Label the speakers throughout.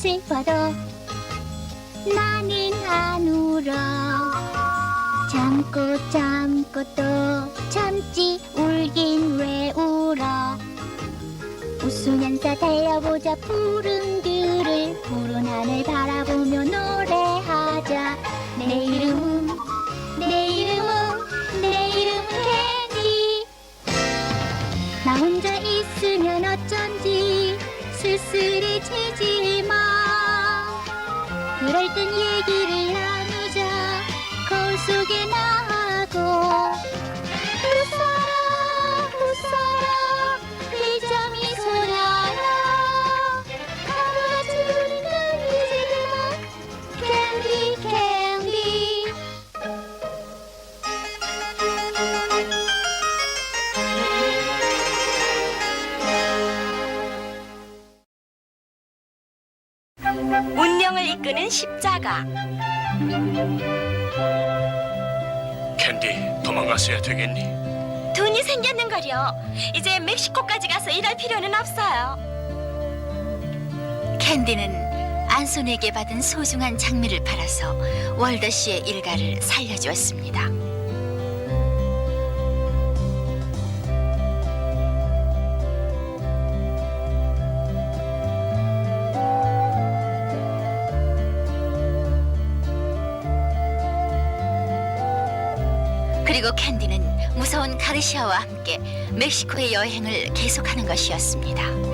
Speaker 1: 슬퍼도 나는 안 울어. 참고 참고 또 참지 울긴 왜 울어. 웃으면서 달려보자. 푸른 들을 푸른 하늘 바라보며 노래하자. 내 이름은 내 이름은 내 이름은 캔디 나 혼자 있으면 어쩐지 쓸쓸해지지. 마 그럴 땐 얘기를 나누자. 거울 속에 나 캔디
Speaker 2: 도망갔어야 되겠니?
Speaker 3: 돈이 생겼는걸요 이제 멕시코까지 가서 일할 필요는 없어요
Speaker 4: 캔디는 안손에게 받은 소중한 장미를 팔아서 월더 씨의 일가를 살려주었습니다. 가르시아와 함께 멕시코의 여행을 계속하는 것이었습니다.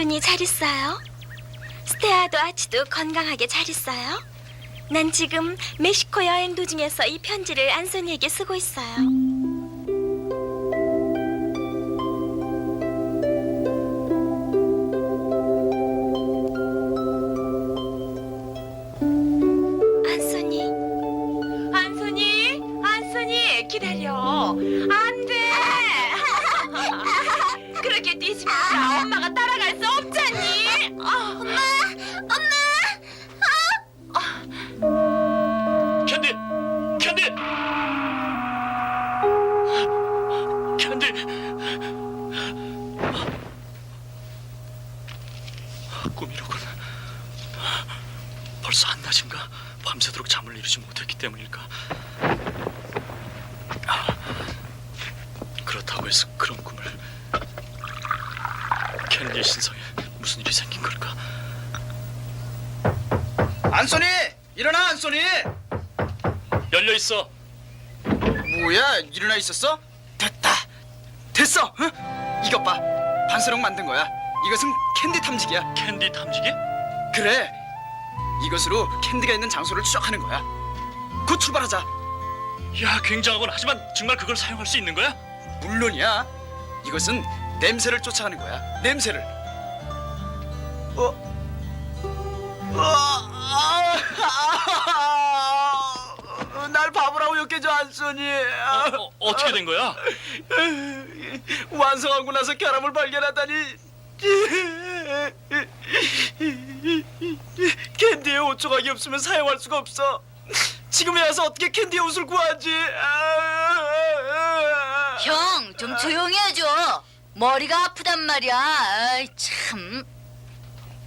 Speaker 3: 안손이 잘 있어요? 스테아도 아치도 건강하게 잘 있어요? 난 지금 멕시코 여행 도중에서 이 편지를 안손이에게 쓰고 있어요
Speaker 5: 있었어? 됐다. 됐어 응? 이것 봐. 반스럽 만든 거야. 이것은 캔디 탐지기야.
Speaker 2: 캔디 탐지기?
Speaker 5: 그래. 이것으로 캔디가 있는 장소를 추적하는 거야. 곧 출발하자.
Speaker 2: 야, 굉장하군. 하지만 정말 그걸 사용할 수 있는 거야?
Speaker 5: 물론이야. 이것은 냄새를 쫓아가는 거야. 냄새를. 어? 어, 아, 아, 날 바보라고 욕해줘 안소니
Speaker 2: 어, 어, 떻게 된 거야?
Speaker 5: 완성하고 나서 결함을 발견하다니 캔디의 옷 조각이 없으면 사용할 수가 없어 지금에 와서 어떻게 캔디의 옷을 구하지
Speaker 4: 형, 좀 조용히 해줘. 머리가 아프단 말이야. 아이, 참.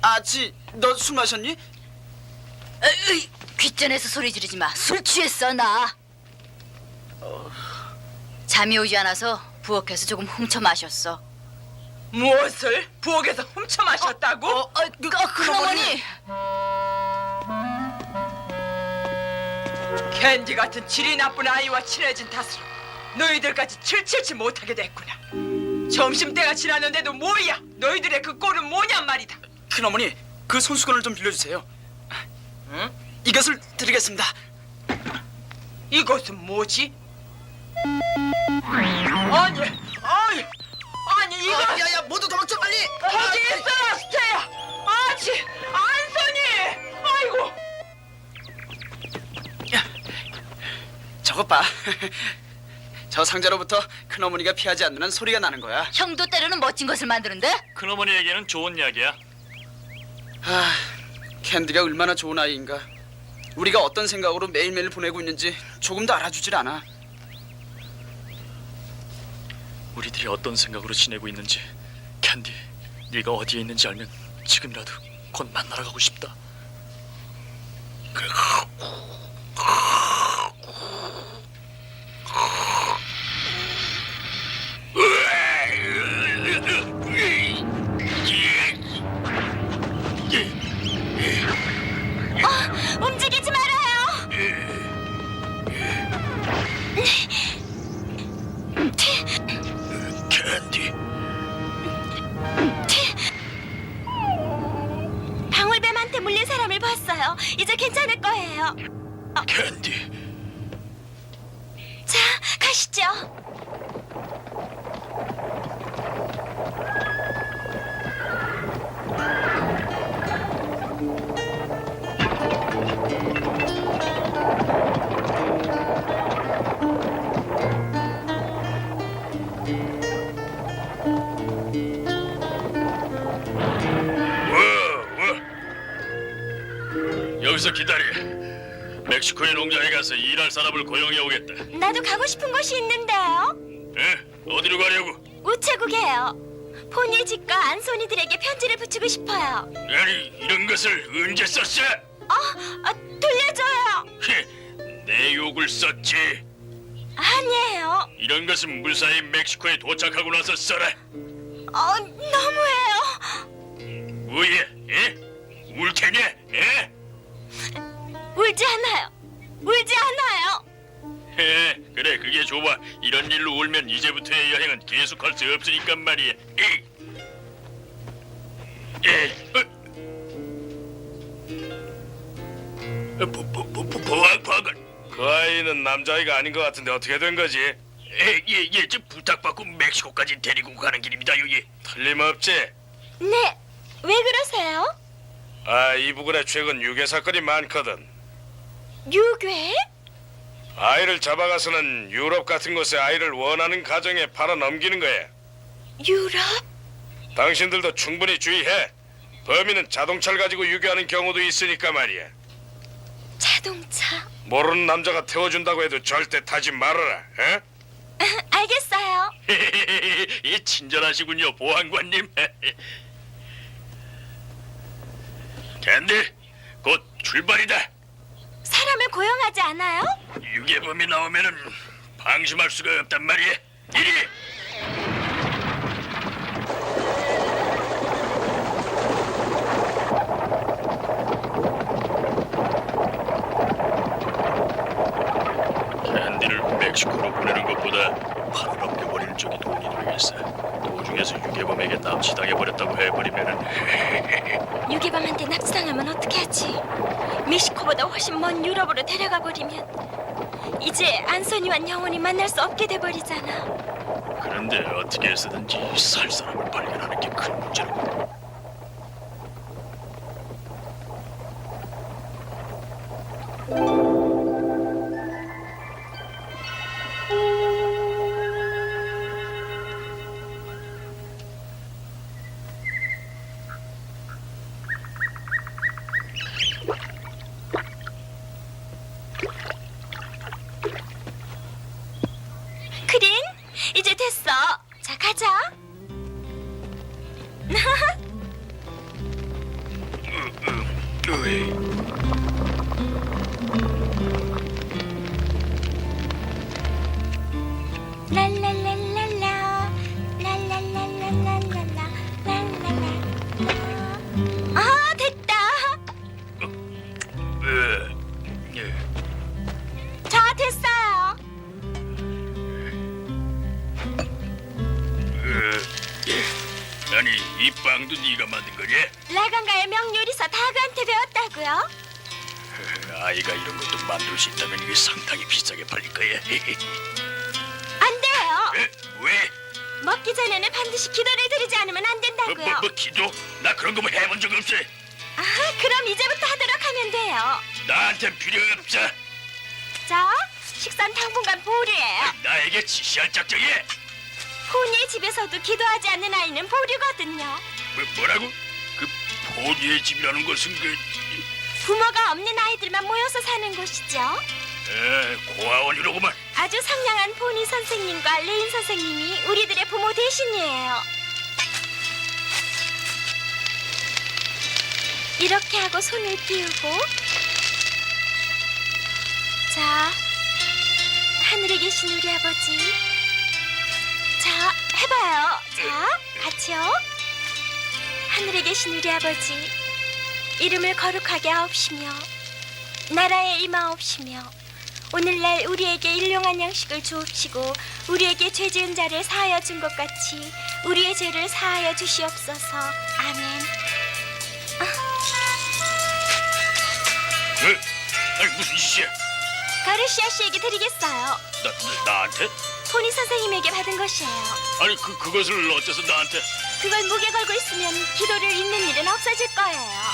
Speaker 5: 아치 너 술 마셨니?
Speaker 4: 에이, 귓전에서 소리 지르지 마. 술 취했어, 나. 잠이 오지 않아서 부엌에서 조금 훔쳐 마셨어.
Speaker 6: 무엇을 부엌에서 훔쳐 마셨다고?
Speaker 4: 어, 어, 그, 어, 큰어머니.
Speaker 6: 캔디 같은 질이 나쁜 아이와 친해진 탓으로 너희들까지 칠칠치 못하게 됐구나. 점심때가 지났는데도 뭐야? 너희들의 그 꼴은 뭐냔 말이다.
Speaker 5: 큰어머니 그 손수건을 좀 빌려주세요
Speaker 6: 응?
Speaker 5: 이것을 드리겠습니다
Speaker 6: 이것은 뭐지? 아니, 아니, 아니 이거.
Speaker 5: 야야 모두 도망쳐 빨리.
Speaker 6: 어디 있어 스테야 아치 안소니 아이고
Speaker 5: 저것 봐. 저 상자로부터 큰 어머니가 피하지 않는 한 소리가 나는 거야.
Speaker 4: 형도 때로는 멋진 것을 만드는데?
Speaker 7: 큰어머니에게는 좋은 이야기야.
Speaker 5: 아, 캔디가 얼마나 좋은 아이인가. 우리가 어떤 생각으로 매일매일 보내고 있는지 조금도 알아주질 않아.
Speaker 7: 우리들이 어떤 생각으로 지내고 있는지 캔디, 네가 어디에 있는지 알면 지금이라도 곧 만나러 가고 싶다.
Speaker 3: 움
Speaker 7: 여기서 기다려. 멕시코의 농장에 가서 일할 사람을 고용해 오겠다.
Speaker 3: 나도 가고 싶은 곳이 있는데요.
Speaker 7: 에? 어디로 가려고?
Speaker 3: 우체국이에요. 포니의 집과 안소니들에게 편지를 붙이고 싶어요.
Speaker 7: 아니 이런 것을 언제 썼어?
Speaker 3: 어, 아, 돌려줘요.
Speaker 7: 헤, 내 욕을 썼지.
Speaker 3: 아니에요.
Speaker 7: 이런 것은 무사히 멕시코에 도착하고 나서 써라.
Speaker 3: 어, 너무해요.
Speaker 7: 뭐야? 에? 울 테냐? 에?
Speaker 3: 울지 않아요. 울지 않아요.
Speaker 7: 헤, 그래 그게 좋아. 이런 일로 울면 이제부터의 여행은 계속할 수 없으니까 말이야. 에이. 에, 어. 어, 보, 보, 보, 보, 보아, 보아가.
Speaker 8: 그 아이는 남자아이가 아닌 것 같은데 어떻게 된 거지?
Speaker 7: 에, 예, 예, 저 부탁받고 멕시코까지 데리고 가는 길입니다, 여기.
Speaker 8: 틀림없지?
Speaker 3: 네, 왜 그러세요?
Speaker 8: 아, 이 부근에 최근 유괴 사건이 많거든.
Speaker 3: 유괴?
Speaker 8: 아이를 잡아가서는 유럽 같은 곳에 아이를 원하는 가정에 팔아 넘기는 거야.
Speaker 3: 유럽?
Speaker 8: 당신들도 충분히 주의해. 범인은 자동차를 가지고 유괴하는 경우도 있으니까 말이야.
Speaker 3: 자동차?
Speaker 8: 모르는 남자가 태워준다고 해도 절대 타지 말아라. 에?
Speaker 3: 알겠어요.
Speaker 7: 예, 친절하시군요, 보안관님. 캔디, 곧 출발이다.
Speaker 3: 사람을 고용하지 않아요?
Speaker 7: 유괴범이 나오면은 방심할 수가 없단 말이야. 이리. 캔디를 멕시코로 보내는 것보다 팔을 넘겨 버리는 쪽이 돈이 들겠어. 도중에서 유괴범에게 납치당해 버렸다고 해버리면은
Speaker 3: 유괴범한테 납치당하면 어떻게 하지? 멕시코보다 훨씬 먼 유럽으로 데려가 버리면 이제 안소니와 영원히 만날 수 없게 돼 버리잖아.
Speaker 7: 그런데 어떻게 해서든지 살 사람을 발견하는 게 큰 문제라고. 아이가 이런 것도 만들 수 있다면 이게 상당히 비싸게 팔릴 거야.
Speaker 3: 안 돼요.
Speaker 7: 에? 왜?
Speaker 3: 먹기 전에는 반드시 기도를 드리지 않으면 안
Speaker 7: 뭐,
Speaker 3: 된다고요.
Speaker 7: 뭐, 뭐 기도? 나 그런 거 뭐 해본 적 없어.
Speaker 3: 아, 그럼 이제부터 하도록 하면 돼요.
Speaker 7: 나한텐 필요 없어.
Speaker 3: 자, 식사는 당분간 보류예요.
Speaker 7: 나에게 지시할 작정이.
Speaker 3: 포니의 집에서도 기도하지 않는 아이는 보류거든요.
Speaker 7: 뭐, 뭐라고? 그 포니의 집이라는 것은 그
Speaker 3: 부모가 없는 아이들만 모여서 사는 곳이죠.
Speaker 7: 에, 고아원이로구만.
Speaker 3: 아주 상냥한 포니 선생님과 레인 선생님이 우리들의 부모 대신이에요. 이렇게 하고 손을 띄우고 자 하늘에 계신 우리 아버지 자 해봐요 자 같이요 하늘에 계신 우리 아버지 이름을 거룩하게 하옵시며 나라에 임하옵시며 오늘날 우리에게 일용한 양식을 주옵시고 우리에게 죄 지은 자를 사하여 준 것 같이 우리의 죄를 사하여 주시옵소서 아멘
Speaker 7: 에? 아니 무슨 짓이야?
Speaker 3: 가르시아 씨에게 드리겠어요
Speaker 7: 나, 나 나한테?
Speaker 3: 포니 선생님에게 받은 것이에요
Speaker 7: 아니 그 그것을 어째서 나한테?
Speaker 3: 그걸 목에 걸고 있으면 기도를 잊는 일은 없어질 거예요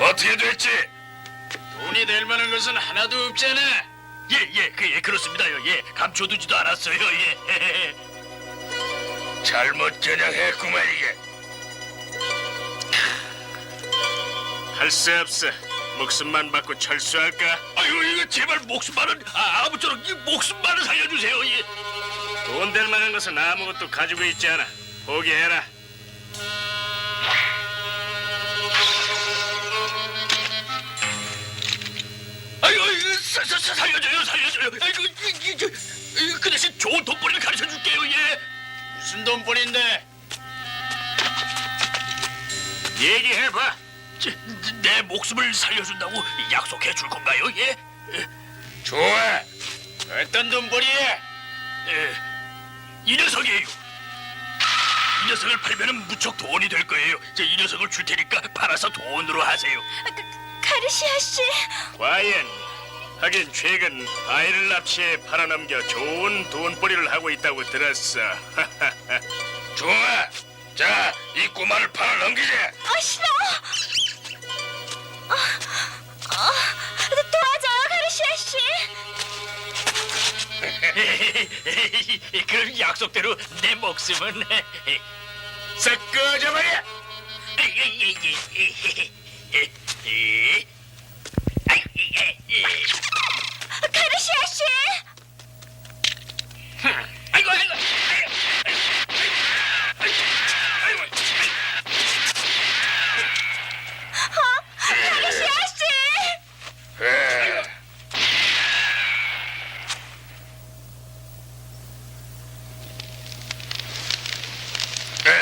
Speaker 7: 어떻게 됐지? 돈이 될 만한 것은 하나도 없잖아. 예, 예, 그, 예, 그렇습니다요. 예, 감춰두지도 않았어요. 예. 잘못 겨냥했구만 이게. 할 수 없어. 목숨만 받고 철수할까? 아이고 이거 제발 목숨만은 아, 아무쪼록 이 목숨만은 살려주세요. 예. 돈 될 만한 것은 아무것도 가지고 있지 않아. 포기해라. 사, 사, 사, 살려줘요 살려줘요. 아이고 이, 이, 저, 이, 그 대신 좋은 돈벌이를 가르쳐 줄게요. 예. 무슨 돈벌인데? 얘기해봐. 제, 내 목숨을 살려준다고 약속해 줄 건가요? 예? 좋아. 어떤 돈벌이에? 예, 이 녀석이에요. 이 녀석을 팔면은 무척 돈이 될 거예요. 이 녀석을 줄 테니까 팔아서 돈으로 하세요.
Speaker 3: 아, 그, 가르시아 씨
Speaker 7: 과연 하긴 최근 아이를 납치해 팔아넘겨 좋은 돈벌이를 하고 있다고 들었어. 좋아. 자, 이 꼬마를 팔아넘기자.
Speaker 3: 아 싫어 아, 아, 도와줘요 가르시아 씨
Speaker 7: 그럼 약속대로 내 목숨은 싹 꺼져버려.
Speaker 3: 가르시아 씨
Speaker 7: 아이고 아이고.
Speaker 3: 가르시아 씨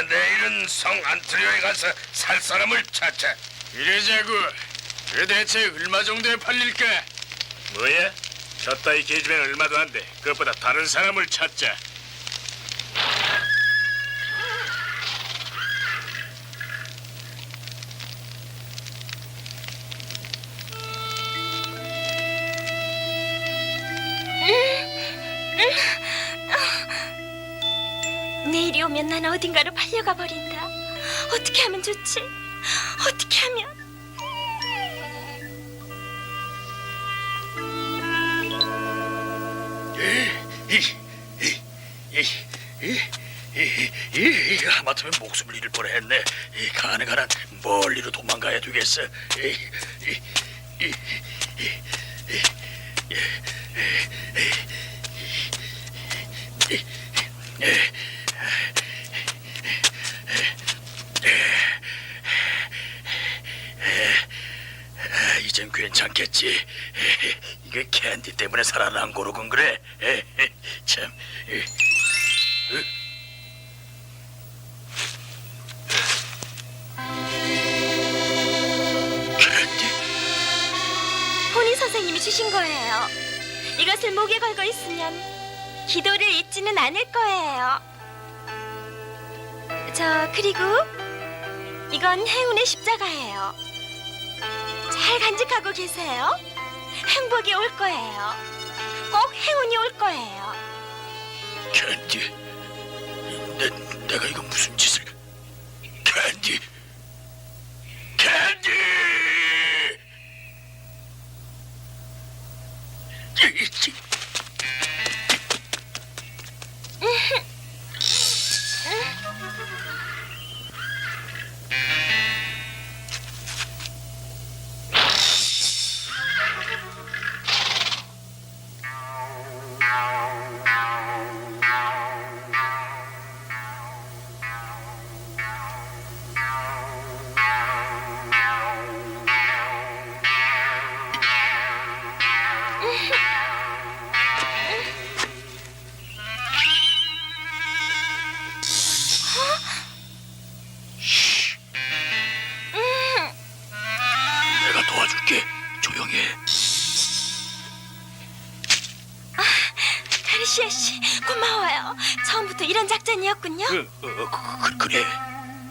Speaker 7: 내일은 성 안트리오에 가서 살 사람을 찾자. 이래자고. 그 대체 얼마 정도에 팔릴까? 뭐야? 저 따위 계집애는 얼마도 안 돼. 그것보다 다른 사람을 찾자.
Speaker 3: 내일이 오면 난 어딘가로 팔려가 버린다 어떻게 하면 좋지? 어떻게 하면?
Speaker 7: 이, 하마터면 목숨을 잃을 뻔했네. 이, 가능한 한 멀리로 도망가야 되겠어. 이, 이, 이, 이, 아, 이젠 괜찮겠지. 이게 캔디 때문에 살아난 거로군 그래. 참. 캔디.
Speaker 3: 포니 선생님이 주신 거예요. 이것을 목에 걸고 있으면 기도를 잊지는 않을 거예요. 저 그리고 이건 행운의 십자가예요. 잘 간직하고 계세요. 행복이 올 거예요. 꼭 행운이 올 거예요.
Speaker 7: 캔디. 내, 내가 이거 무슨 짓을... 캔디. 조용히 해.
Speaker 3: 가르시아 씨, 고마워요. 처음부터 이런 작전이었군요.
Speaker 7: 어, 어, 그, 그, 그 래.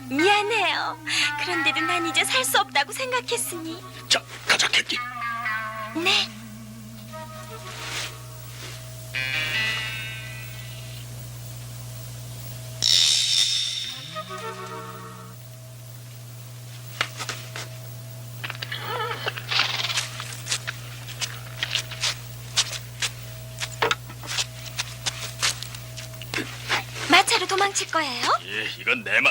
Speaker 3: 미안해요. 그런데도 난 이제 살 수 없다고 생각했으니.
Speaker 7: 자, 가자, 캔디.
Speaker 3: 네.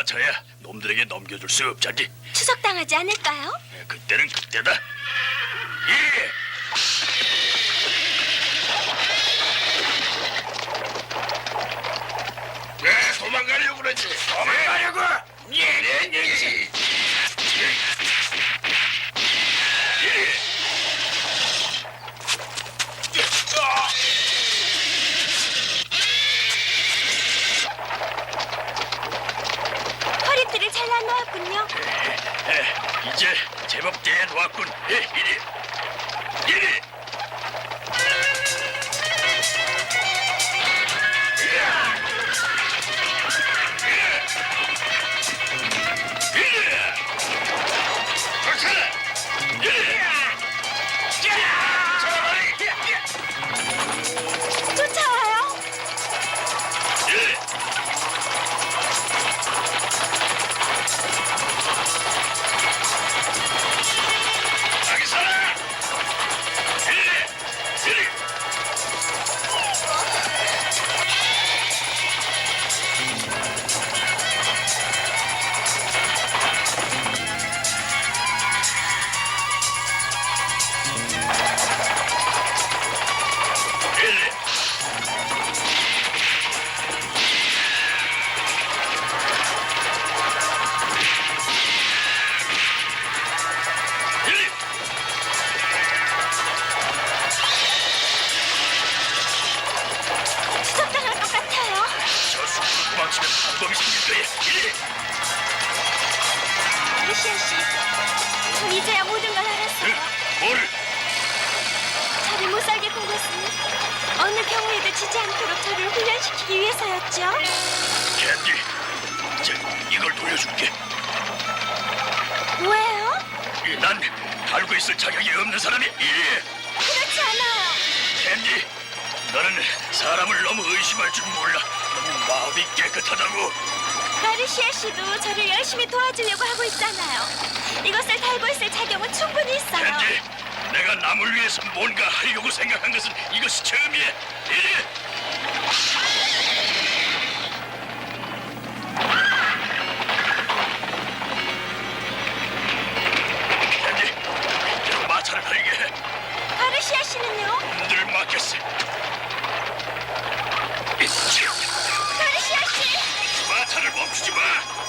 Speaker 7: 마차야. 놈들에게 넘겨줄 수 없잖니.
Speaker 3: 추적당하지 않을까요?
Speaker 7: 예, 그때는 그때다. 예. 왜 도망가려고 그러지? 도망가려고? 예, 예, 예.
Speaker 3: 허리띠를 잘라놓았군요.
Speaker 7: 에, 이제 제법 대놓았군. 예, 이리, 이리. 너는 의심할 줄 몰라. 너무 마음이 깨끗하다고.
Speaker 3: 가르시아 씨도 저를 열심히 도와주려고 하고 있잖아요. 이것을 달고 있을 자격은 충분히 있어요.
Speaker 7: 캔디, 내가 남을 위해서 뭔가 하려고 생각한 것은 이것이 처음이야. 이리. 저 마차를 달리게 해.
Speaker 3: 가르시아 씨는요?
Speaker 7: 늘 맡겼어. 멈추지 마.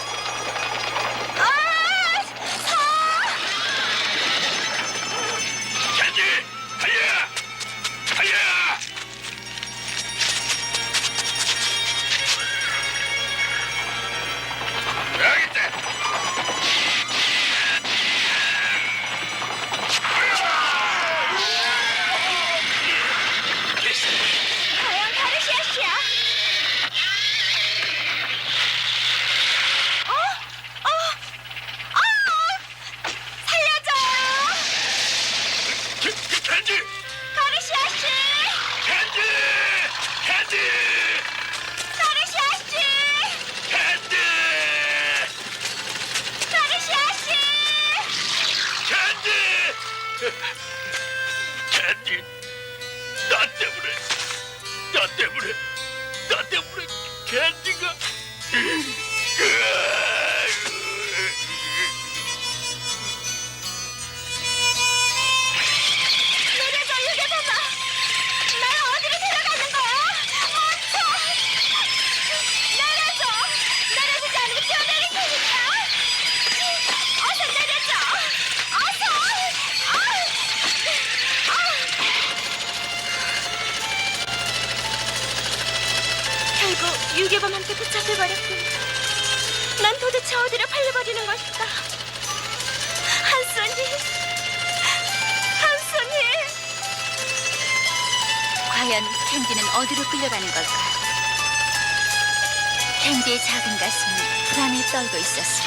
Speaker 4: 걸까? 캔디의 작